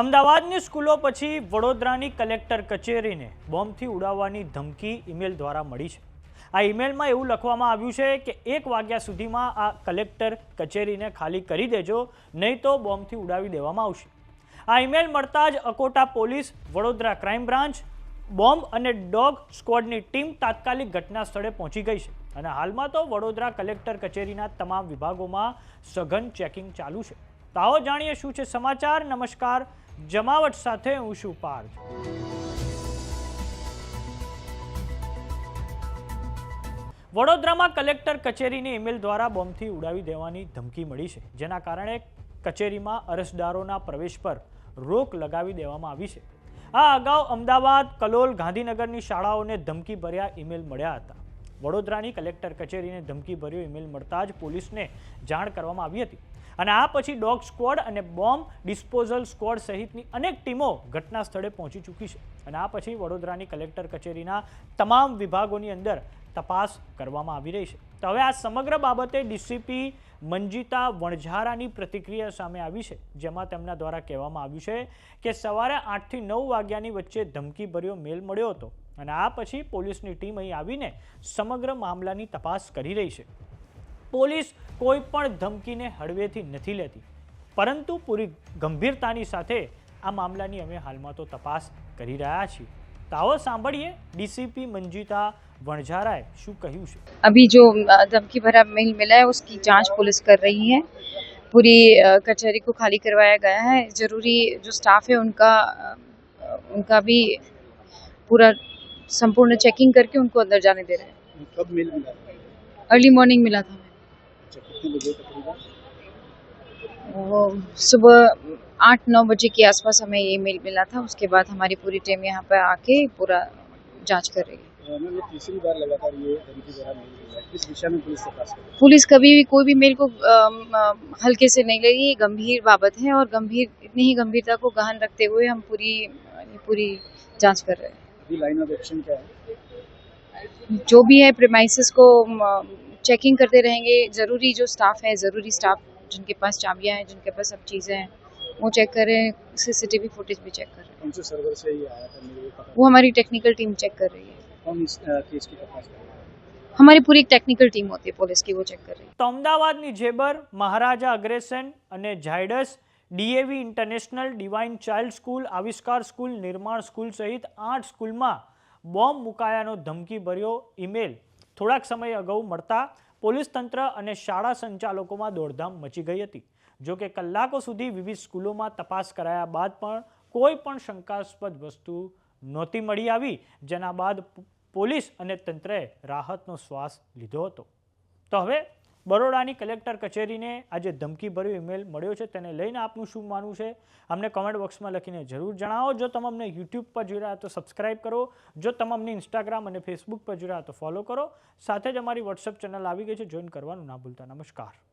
અમદાવાદની સ્કૂલો પછી વડોદરાની કલેક્ટર કચેરીને બોમ્બથી ઉડાવવાની ધમકી ઈમેલ દ્વારા મળી છે. આ ઈમેલમાં એવું લખવામાં આવ્યું છે કે એક વાગ્યા સુધીમાં આ કલેક્ટર કચેરીને ખાલી કરી દેજો, નહીં તો બોમ્બથી ઉડાવી દેવામાં આવશે. આ ઈમેલ મળતા જ Akota police, Vadodara crime branch, bomb અને ડોગ સ્ક્વોડની ટીમ તાત્કાલિક ઘટના સ્થળે પહોંચી ગઈ છે અને હાલમાં તો વડોદરા કલેક્ટર કચેરીના તમામ વિભાગોમાં સઘન ચેકિંગ ચાલુ છે. તો આવો જાણીએ શું છે સમાચાર? નમસ્કાર, જમાવટ સાથે હું છું પાર્થ. વડોદરામાં કલેક્ટર કચેરીની ઈમેલ દ્વારા બોમ્બથી ઉડાવી દેવાની ધમકી મળી છે, જેના કારણે કચેરીમાં અરજદારોના પ્રવેશ પર રોક લગાવી દેવામાં આવી છે. આ અગાઉ અમદાવાદ, કલોલ, ગાંધીનગરની શાળાઓને ધમકી ભર્યા ઈમેલ મળ્યા હતા. વડોદરાની કલેક્ટર કચેરીને ધમકી ભર્યો ઈમેલ મળતા જ પોલીસને જાણ કરવામાં આવી હતી. અને આ પછી ડોગ સ્ક્વોડ અને બોમ્બ ડિસ્પોઝલ સ્ક્વોડ સહિતની અનેક ટીમો ઘટના સ્થળે પહોંચી ચૂકી છે. અને આ પછી વડોદરાની કલેક્ટર કચેરીના તમામ વિભાગોની અંદર તપાસ કરવામાં આવી રહી છે. તો હવે આ સમગ્ર બાબતે ડીસીપી મંજિતા વણઝારાની પ્રતિક્રિયા સામે આવી છે, જેમાં તેમના દ્વારા કહેવામાં આવ્યું છે કે સવારે આઠથી નવ વાગ્યાની વચ્ચે ધમકીભર્યો મેલ મળ્યો હતો. અને આ પછી પોલીસની ટીમ અહીં આવીને સમગ્ર મામલાની તપાસ કરી રહી છે પોલીસ કોઈ પણ ધમકીને હળવેથી નથી લેતી પરંતુ પૂરી ગંભીરતાની સાથે આ મામલાની અમે હાલમાં તો તપાસ કરી રહ્યા છીએ તો આવો સાંભળીએ ડીસીપી મંજિતા વણઝારાએ શું કહ્યું છે अभी जो अ, धमकी भरा मेल मिला है उसकी जांच पुलिस कर रही है पूरी अ, कचहरी को खाली करवाया गया है जरूरी जो स्टाफ है उनका अ, उनका भी पूरा संपूर्ण चेकिंग करके उनको अंदर जाने दे रहे हैं। कब मेल मिला? अर्ली मॉर्निंग मिला था अच्छा कितने बजे तकरीबन वो सुबह आठ नौ बजे के आसपास हमें ये मेल मिला था। उसके बाद हमारी पूरी टीम यहाँ पर आके पूरा जाँच कर रही है। है। पुलिस कभी भी कोई भी मेल को हल्के से नहीं लेगी ये गंभीर बाबत है और गंभीर इतनी ही गंभीरता को गहन रखते हुए हम पूरी पूरी जाँच कर रहे हैं। है अभी लाइन ऑफ एक्शन क्या है जो भी है प्रेमाइसिस को चेकिंग करते रहेंगे ज़रूरी जो स्टाफ है ज़रूरी स्टाफ जिनके पास चाबियां हैं जिनके पास सब चीज़ें हैं वो चेक कर रहे हैं सीसीटीवी फुटेज भी चेक कर रहे हैं कौन से सर्वर से ये आया था मेरे को पता वो हमारी टेक्निकल टीम चेक कर रही है कौन इस अ, केस की तपास कर रहा है हमारी पूरी एक टेक्निकल टीम होती है पुलिस की वो चेक कर रही है તો અમદાવાદની જેબર મહારાજા અગ્રેસન અને Zydus DAV international divine child school, Avishkar school, Nirman school સહિત આઠ સ્કૂલમાં બોમ્બ મુકાયાનો ધમકીભર્યો ઈમેલ. થોડાક સમય અગાઉ મળતા પોલીસ તંત્ર અને શાળા સંચાલકોમાં દોડધામ મચી ગઈ હતી. જોકે કલાકો સુધી વિવિધ સ્કૂલોમાં તપાસ કરાયા બાદ પણ કોઈ પણ શંકાસ્પદ વસ્તુ નહોતી મળી આવી, જેના બાદ પોલીસ અને તંત્રએ રાહતનો શ્વાસ લીધો હતો. તો હવે બરોડાની કલેક્ટર કચેરીને આજે ધમકીભર્યો ઈમેલ મળ્યો છે. તેને લઈને આપનું શું માનવું છે? અમને કમેન્ટ બોક્સમાં લખીને જરૂર જણાવો. જો તમે અમને યુટ્યુબ પર જોઈ રહ્યા તો સબસ્ક્રાઇબ કરો. જો તમે અમને ઇન્સ્ટાગ્રામ અને ફેસબુક પર જોઈ રહ્યા તો ફોલો કરો. સાથે જ અમારી વોટ્સઅપ ચેનલ આવી ગઈ છે. જોઈન કરવાનું ના ભૂલતા. નમસ્કાર.